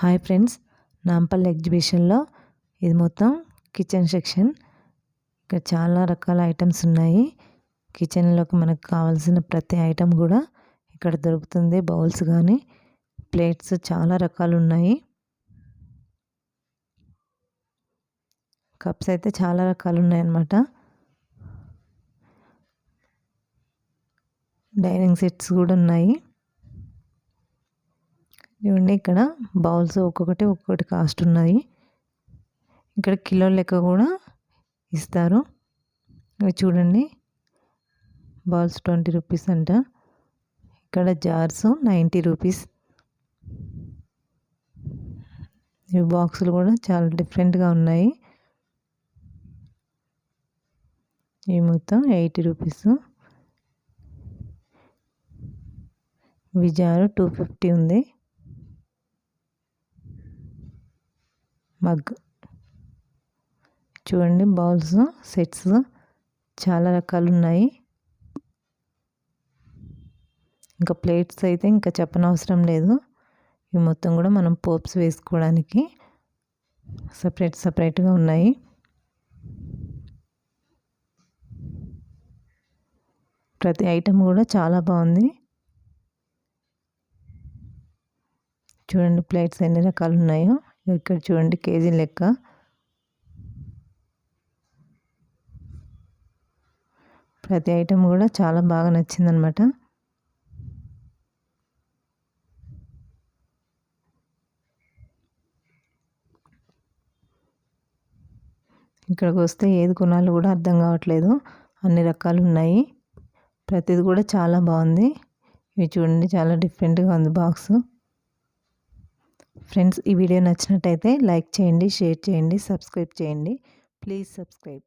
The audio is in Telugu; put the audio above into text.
హాయ్ ఫ్రెండ్స్ నాంపల్లి ఎగ్జిబిషన్లో ఇది మొత్తం కిచెన్ సెక్షన్ ఇక్కడ చాలా రకాల ఐటమ్స్ ఉన్నాయి. కిచెన్లోకి మనకు కావాల్సిన ప్రతి ఐటమ్ కూడా ఇక్కడ దొరుకుతుంది బౌల్స్ కానీ ప్లేట్స్ చాలా రకాలు ఉన్నాయి. కప్స్ అయితే చాలా రకాలు ఉన్నాయన్నమాట. డైనింగ్ సెట్స్ కూడా ఉన్నాయి. ఇవన్నీ ఇక్కడ బౌల్స్ ఒక్కొక్కటి ఒక్కొక్కటి కాస్ట్ ఉన్నాయి ఇక్కడ కిలో లెక్క కూడా ఇస్తారు. ఇవి చూడండి. బౌల్స్ ట్వంటీ రూపీస్ అంట. ఇక్కడ జార్స్ నైంటీ రూపీస్. ఇవి బాక్సులు కూడా చాలా డిఫరెంట్గా ఉన్నాయి. ఇవి మొత్తం ఎయిటీ రూపీస్. విజారు టూ ఫిఫ్టీ ఉంది. మగ్. చూడండి బౌల్స్ సెట్స్ చాలా రకాలు ఉన్నాయి ఇంకా ప్లేట్స్ అయితే ఇంకా చెప్పనవసరం లేదు. ఇవి మొత్తం కూడా మనం పోప్స్ వేసుకోవడానికి సపరేట్ సపరేట్గా ఉన్నాయి. ప్రతి ఐటెం కూడా చాలా బాగుంది. చూడండి ప్లేట్స్ ఎన్ని రకాలు ఉన్నాయో ఇక్కడ చూడండి కేజీ లెక్క. ప్రతి ఐటెం కూడా చాలా బాగా నచ్చిందనమాట. ఇక్కడికి వస్తే ఏది కొనాలో కూడా అర్థం కావట్లేదు. అన్ని రకాలు ఉన్నాయి. ప్రతిది కూడా చాలా బాగుంది. ఇవి చూడండి చాలా డిఫరెంట్గా ఉంది బాక్స్. ఫ్రెండ్స్ ఈ వీడియో నచ్చినట్టయితే లైక్ చేయండి షేర్ చేయండి సబ్స్క్రైబ్ చేయండి. Please subscribe.